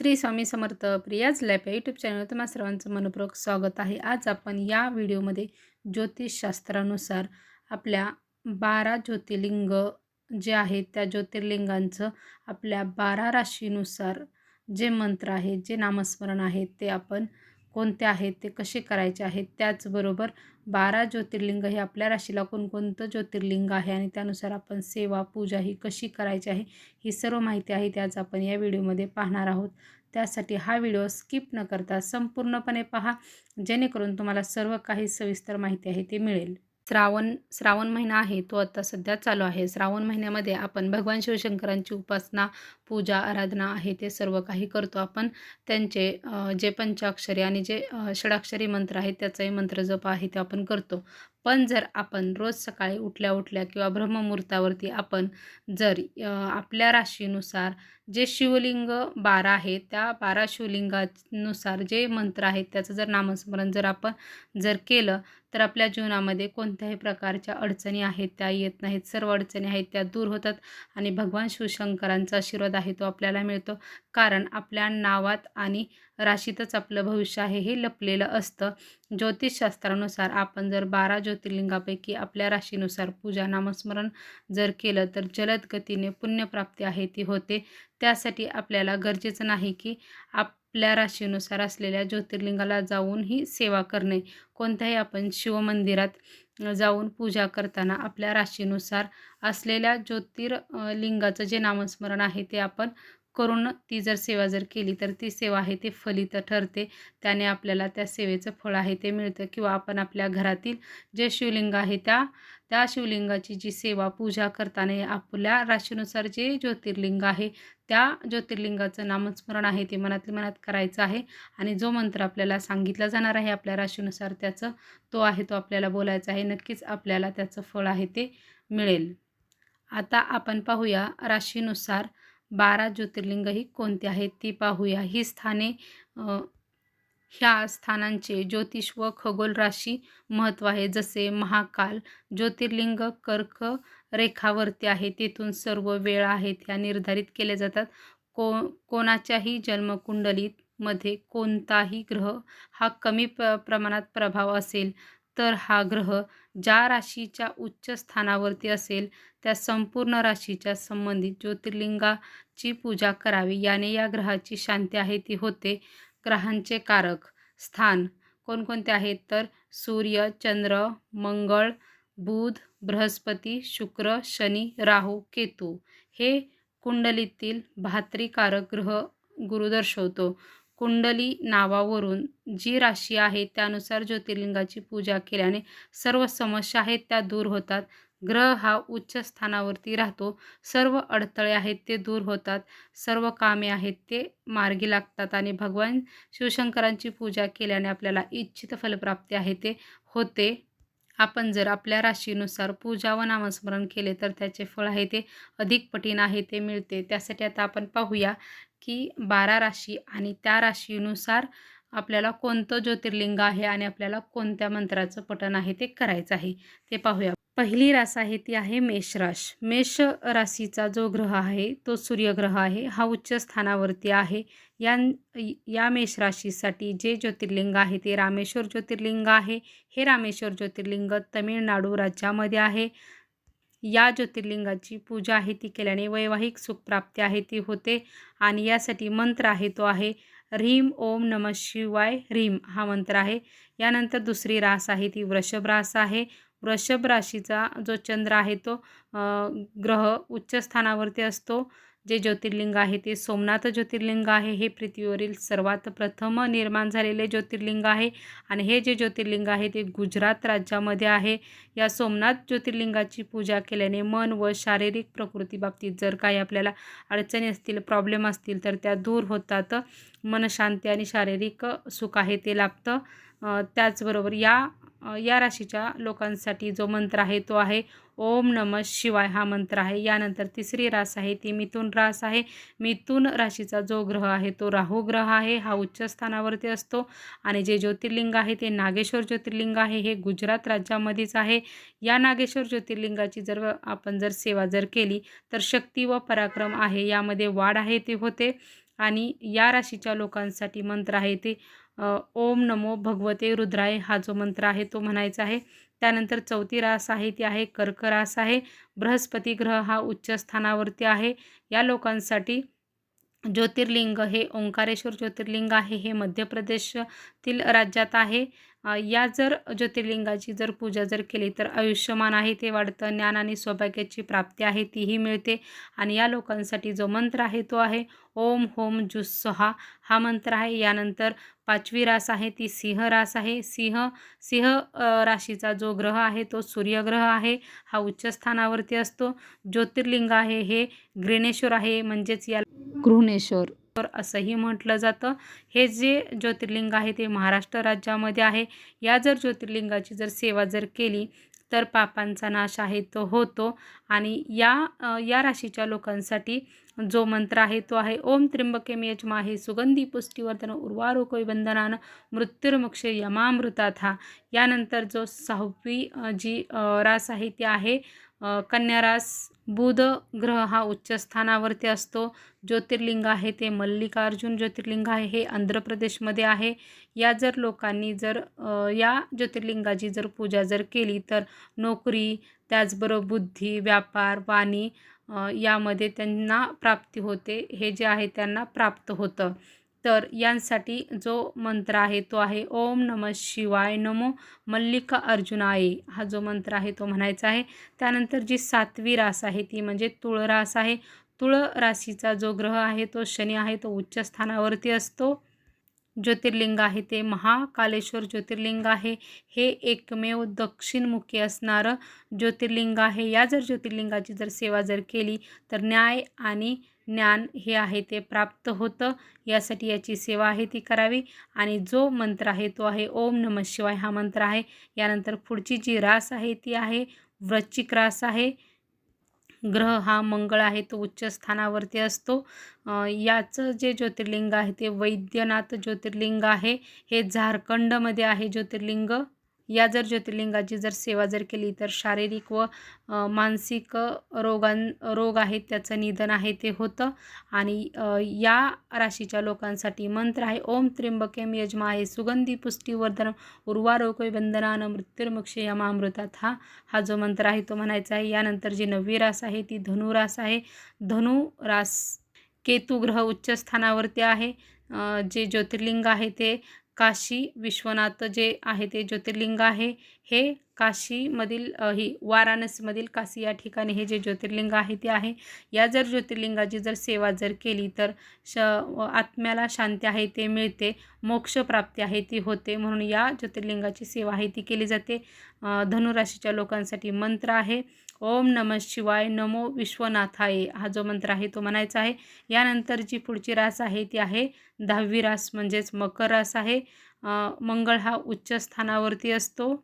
श्री स्वामी समर्थ प्रियाज लॅप या यूट्यूब चॅनल तुम्हा सर्वांचं मनपूर्वक स्वागत आहे. आज आपण या व्हिडिओमध्ये ज्योतिषशास्त्रानुसार आपल्या बारा ज्योतिर्लिंग जे आहेत त्या ज्योतिर्लिंगांचं आपल्या बारा राशीनुसार जे मंत्र आहेत जे नामस्मरण आहेत ते आपण कोणते आहेत ते कसे करायचे आहेत त्याचबरोबर बारा ज्योतिर्लिंग हे आपल्या राशीला कोणकोणतं ज्योतिर्लिंग आहे आणि त्यानुसार आपण सेवा पूजा ही कशी करायची आहे ही सर्व माहिती आहे त्याच आपण या व्हिडिओमध्ये पाहणार आहोत. त्यासाठी हा व्हिडिओ स्किप न करता संपूर्णपणे पहा जेणेकरून तुम्हाला सर्व काही सविस्तर माहिती आहे ते मिळेल. श्रावण श्रावण महिना आहे तो आता सध्या चालू आहे. श्रावण महिन्यामध्ये आपण भगवान शिवशंकरांची उपासना पूजा आराधना आहे ते सर्व काही करतो आपण. त्यांचे जे पंचाक्षरी आणि जे षडाक्षरी मंत्र आहेत त्याचाही मंत्र जप आहे ते आपण करतो. पण जर आपण रोज सकाळी उठल्या उठल्या किंवा ब्रह्ममुहूर्तावरती आपण जर आपल्या राशीनुसार जे शिवलिंग बारा आहे त्या बारा शिवलिंगानुसार जे मंत्र आहेत त्याचं जर नामस्मरण जर आपण जर केलं तर आपल्या जीवनामध्ये कोणत्याही प्रकारच्या अडचणी आहेत त्या येत नाहीत. सर्व अडचणी आहेत त्या दूर होतात आणि भगवान शिवशंकरांचा आशीर्वाद आहे तो आपल्याला मिळतो. कारण आपल्या नावात आणि राशीतच आपलं भविष्य आहे हे लपलेलं असतं. ज्योतिषशास्त्रानुसार आपण जर बारा ज्योतिर्लिंगापैकी आपल्या राशीनुसार पूजा नामस्मरण जर केलं तर जलद गतीने पुण्यप्राप्ती आहे ती होते. त्यासाठी आपल्याला गरजेचं नाही की आपल्या राशीनुसार असलेल्या ज्योतिर्लिंगाला जाऊन ही सेवा करणे. कोणत्याही आपण शिवमंदिरात जाऊन पूजा करताना आपल्या राशीनुसार असलेल्या ज्योतिर्लिंगाचं जे नामस्मरण आहे ते आपण करून ती जर सेवा जर केली तर ती सेवा आहे ते फलित ठरते. त्याने आपल्याला त्या सेवेचं फळ आहे ते मिळतं. किंवा आपण आपल्या घरातील जे शिवलिंग आहे त्या त्या शिवलिंगाची जी सेवा पूजा करताना आपल्या राशीनुसार जे ज्योतिर्लिंग आहे त्या ज्योतिर्लिंगाचं नामस्मरण आहे ते मनातल्या मनात करायचं आहे. आणि जो मंत्र आपल्याला सांगितला जाणार आहे आपल्या राशीनुसार त्याचं तो आहे तो आपल्याला बोलायचा आहे. नक्कीच आपल्याला त्याचं फळ आहे ते मिळेल. आता आपण पाहूया राशीनुसार बारा ज्योतिर्लिंग ही कोणती आहेत ती पाहूया. ही स्थाने ह्या स्थानांचे ज्योतिष व खगोल राशी महत्त्व आहे. जसे महाकाल ज्योतिर्लिंग कर्क रेखावरती आहे. तेथून सर्व वेळ आहेत या निर्धारित केल्या जातात. को कोणाच्याही जन्मकुंडलीत मध्ये कोणताही ग्रह हा कमी प्र प्रमाणात प्रभाव असेल. तर हा ग्रह ज्या राशीच्या उच्च स्थानावरती असेल त्या संपूर्ण राशीच्या संबंधित ज्योतिर्लिंगाची पूजा करावी. याने या ग्रहाची शांती आहे ती होते ग्रहांचे कारक. स्थान कोणकोणते आहेत? तर सूर्य चंद्र मंगळ बुध बृहस्पती शुक्र शनी राहू केतू. हे कुंडलीतील भात्रिकारक ग्रह गुरु दर्शवतो. कुंडली नावावरून जी राशी आहे त्यानुसार ज्योतिर्लिंगाची पूजा केल्याने सर्व समस्या आहेत त्या दूर होतात. ग्रह हा उच्च स्थानावरती राहतो. सर्व अडथळे आहेत ते दूर होतात. सर्व कामे आहेत ते मार्गी लागतात आणि भगवान शिवशंकरांची पूजा केल्याने आपल्याला इच्छित फलप्राप्ती आहे ते होते. आपण जर आपल्या राशीनुसार पूजा व नामस्मरण केले तर त्याचे फळ आहे ते अधिक पटीन आहे ते मिळते. त्यासाठी आता आपण पाहूया की बारा राशी आणि त्या राशीनुसार आपल्याला कोणतं ज्योतिर्लिंग आहे आणि आपल्याला कोणत्या मंत्राचं पठण आहे ते करायचं आहे. ते पाहूया. पहिली रास आहे ती आहे मेष राश मेष राशीचा जो ग्रह आहे तो सूर्यग्रह आहे हा उच्च स्थानावरती आहे. या या मेष राशीसाठी जे ज्योतिर्लिंग आहे ते रामेश्वर ज्योतिर्लिंग आहे. हे रामेश्वर ज्योतिर्लिंग तमिळनाडू राज्यामध्ये आहे. या ज्योतिर्लिंगाची पूजा आहे ती केल्याने वैवाहिक सुखप्राप्ती आहे ती होते. आणि यासाठी मंत्र आहे तो आहे ह्रीम ओम नम शिवाय ह्रीम हा मंत्र आहे. यानंतर दुसरी रास आहे ती वृषभ रास आहे. वृषभ राशीचा जो चंद्र आहे तो ग्रह उच्च स्थानावरती असतो. जे ज्योतिर्लिंग आहे ते सोमनाथ ज्योतिर्लिंग आहे. हे पृथ्वीवरील सर्वात प्रथम निर्माण झालेले ज्योतिर्लिंग आहे. आणि हे जे ज्योतिर्लिंग आहे ते गुजरात राज्यामध्ये आहे. या सोमनाथ ज्योतिर्लिंगाची पूजा केल्याने मन व शारीरिक प्रकृतीबाबतीत जर काही आपल्याला अडचणी असतील प्रॉब्लेम असतील तर त्या दूर होतात. मनशांती आणि शारीरिक सुख आहे ते लाभतं. त्याचबरोबर या या राशीच्या लोकांसाठी जो मंत्र आहे तो आहे ओम नम शिवाय हा मंत्र आहे. यानंतर तिसरी रास आहे ती मिथून रास आहे. मिथून राशीचा जो ग्रह आहे तो राहू ग्रह आहे हा उच्च स्थानावरती असतो. आणि जे ज्योतिर्लिंग आहे ते नागेश्वर ज्योतिर्लिंग आहे हे गुजरात राज्यामध्येच आहे. या नागेश्वर ज्योतिर्लिंगाची जर आपण जर सेवा जर केली तर शक्ती व पराक्रम आहे. यामध्ये वाढ आहे ते होते. आणि या राशीच्या लोकांसाठी मंत्र आहे ते ओम नमो भगवते रुद्राय हा जो मंत्र आहे तो म्हणायचा आहे. त्यानंतर चौथी रास आहे ती आहे कर्क रास आहे. बृहस्पती ग्रह हा उच्च स्थानावरती आहे. या लोकांसाठी ज्योतिर्लिंग हे ओंकारेश्वर ज्योतिर्लिंग आहे हे मध्य प्रदेशतील राज्यात आहे. या जर ज्योतिर्लिंगाची जर पूजा जर केली तर आयुष्यमान आहे ते वाढतं ज्ञान आणि सौभाग्याची प्राप्ती आहे तीही मिळते आणि या लोकांसाठी जो मंत्र आहे तो आहे ओम होम जुस्सहा. हा मंत्र आहे यानंतर पाचवी रास आहे ती सिंह रास आहे. सिंह सिंह राशीचा जो ग्रह आहे तो सूर्यग्रह आहे हा उच्च स्थानावरती असतो. ज्योतिर्लिंग आहे हे ग्रेनेश्वर आहे म्हणजेच या गृहनेश्वर असंही म्हटलं जातं. हे जे ज्योतिर्लिंग आहे ते महाराष्ट्र राज्यामध्ये आहे. या जर ज्योतिर्लिंगाची जर सेवा जर केली तर पापांचा नाश आहे तो होतो. आणि या या राशीच्या लोकांसाठी जो मंत्र आहे तो आहे ओम त्र्यंबके यजमाहे सुगंधी पुष्टीवर्धन उर्वारोकोय बंधनानं मृत्युर्मुक्षे यमामृतात हा यानंतर जो सहावी जी रास आहे ती आहे कन्यारास बुध ग्रह हा उच्च स्थानावरती असतो. ज्योतिर्लिंग आहे ते मल्लिकार्जुन ज्योतिर्लिंग आहे हे आंध्र प्रदेशमध्ये आहे. या जर लोकांनी जर या ज्योतिर्लिंगाची जर पूजा जर केली तर नोकरी त्याचबरोबर बुद्धी व्यापार वाणी यामध्ये त्यांना प्राप्ती होते. हे जे आहे त्यांना प्राप्त होतं. तर यांसाठी जो मंत्र आहे तो आहे ओम नम शिवाय नमो मल्लिका अर्जुनाय. हा जो मंत्र आहे तो म्हणायचा आहे. त्यानंतर जी सातवी रास आहे ती म्हणजे तुळ रास आहे. तुळ राशीचा जो ग्रह आहे तो शनी आहे तो उच्च स्थानावरती असतो. ज्योतिर्लिंग आहे ते महाकालेश्वर ज्योतिर्लिंग आहे. हे एकमेव दक्षिणमुखी असणारं ज्योतिर्लिंग आहे. या जर ज्योतिर्लिंगाची जर सेवा जर केली तर न्याय आणि ज्ञान हे आहे ते प्राप्त होतं. यासाठी याची सेवा आहे ती करावी. आणि जो मंत्र आहे तो आहे ओम नम शिवाय हा मंत्र आहे. यानंतर पुढची जी रास आहे ती आहे वृश्चिक रास आहे. ग्रह हा मंगळ आहे तो उच्च स्थानावरती असतो. याचं जे ज्योतिर्लिंग आहे ते वैद्यनाथ ज्योतिर्लिंग आहे. हे झारखंडमध्ये आहे ज्योतिर्लिंग. या जर ज्योतिर्लिंगाची जर सेवा जर केली तर शारीरिक व मानसिक रोगां रोग आहेत त्याचं निधन आहे ते होतं. आणि या राशीच्या लोकांसाठी मंत्र आहे ओम त्र्यंबकेम यजमाहे सुगंधी पुष्टीवर्धन उर्वारोकोय बंधनानं मृत्युर्मुक्षे यमामृतात हा हा जो मंत्र आहे तो म्हणायचा आहे यानंतर जी नववी रास आहे ती धनुरास आहे. धनु रास केतू ग्रह उच्च स्थानावरती आहे. जे ज्योतिर्लिंग आहे ते काशी विश्वनाथ जे आहे ते ज्योतिर्लिंग आहे. हे काशीमधील ही वाराणसीमधील काशी या ठिकाणी हे जे ज्योतिर्लिंग आहे ते आहे. या जर ज्योतिर्लिंगाची जर सेवा जर केली तर श आत्म्याला शांती आहे ते मिळते. मोक्षप्राप्ती आहे ती होते. म्हणून या ज्योतिर्लिंगाची सेवा आहे ती केली जाते. धनुराशीच्या लोकांसाठी मंत्र आहे. ओम नम शिवाय नमो विश्वनाथाय हा जो मंत्र आहे तो म्हणायचा आहे. यानंतर जी पुढची रास आहे ती आहे दहावी रास म्हणजेच मकर रास आहे. मंगळ हा उच्च स्थानावरती असतो.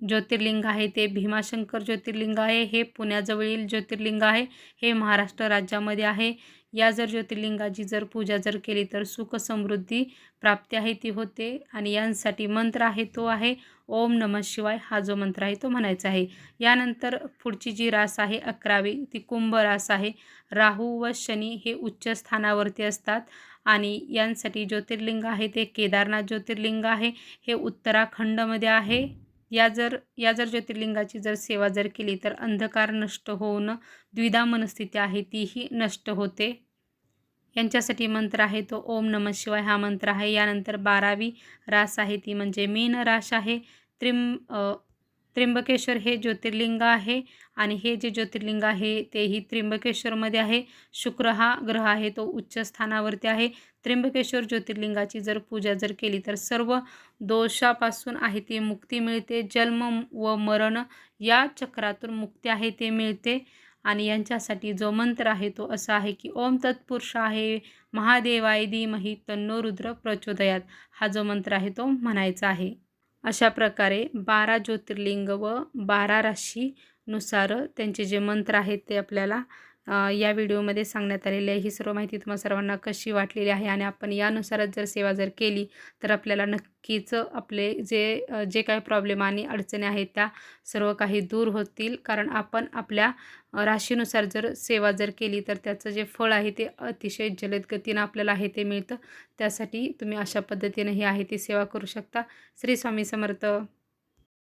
ज्योतिर्लिंग आहे ते भीमाशंकर ज्योतिर्लिंग आहे. हे पुण्याजवळील ज्योतिर्लिंग आहे. हे महाराष्ट्र राज्यामध्ये आहे. या जर ज्योतिर्लिंगाची जर पूजा जर केली तर सुख समृद्धी प्राप्ती आहे ती होते. आणि यांसाठी मंत्र आहे तो आहे ओम नम शिवाय. हा जो मंत्र आहे तो म्हणायचा आहे. यानंतर पुढची जी रास आहे अकरावी ती कुंभ रास आहे. राहू व शनी हे उच्च स्थानावरती असतात. आणि यांसाठी ज्योतिर्लिंग आहे ते केदारनाथ ज्योतिर्लिंग आहे. हे उत्तराखंडमध्ये आहे. या जर या जर ज्योतिर्लिंगाची जर सेवा जर केली तर अंधकार नष्ट होऊन द्विधा मनस्थिती आहे तीही नष्ट होते. यांच्यासाठी मंत्र आहे तो ओम नम शिवाय हा मंत्र आहे. यानंतर बारावी रास आहे ती म्हणजे मीन रास आहे. त्रिम त्र्यंबकेश्वर हे ज्योतिर्लिंग आहे आणि हे जे ज्योतिर्लिंग आहे तेही त्र्यंबकेश्वरमध्ये आहे. शुक्र हा ग्रह आहे तो उच्च स्थानावरती आहे. त्र्यंबकेश्वर ज्योतिर्लिंगाची जर पूजा जर केली तर सर्व दोषापासून आहे ती मुक्ती मिळते. जन्म व मरण या चक्रातून मुक्ती आहे ते मिळते. आणि यांच्यासाठी जो मंत्र आहे तो असा आहे की ओम तत्पुरुष आहे महादेवाय धीमहि तन्नो रुद्र प्रचोदयात. हा जो मंत्र आहे तो म्हणायचा आहे. अशा प्रकारे बारा ज्योतिर्लिंग व बारा राशीनुसार त्यांचे जे मंत्र आहेत ते आपल्याला या व्हिडिओमध्ये सांगण्यात आलेली आहे. ही सर्व माहिती तुम्हाला सर्वांना कशी वाटलेली आहे आणि आपण यानुसारच जर सेवा जर केली तर आपल्याला नक्कीच आपले जे जे काही प्रॉब्लेम आणि अडचणी आहेत त्या सर्व काही दूर होतील. कारण आपण आपल्या राशीनुसार जर सेवा जर केली तर त्याचं जे फळ आहे ते अतिशय जलद गतीनं आपल्याला आहे ते मिळतं. त्यासाठी तुम्ही अशा पद्धतीनं ही आहे ती सेवा करू शकता. श्री स्वामी समर्थ.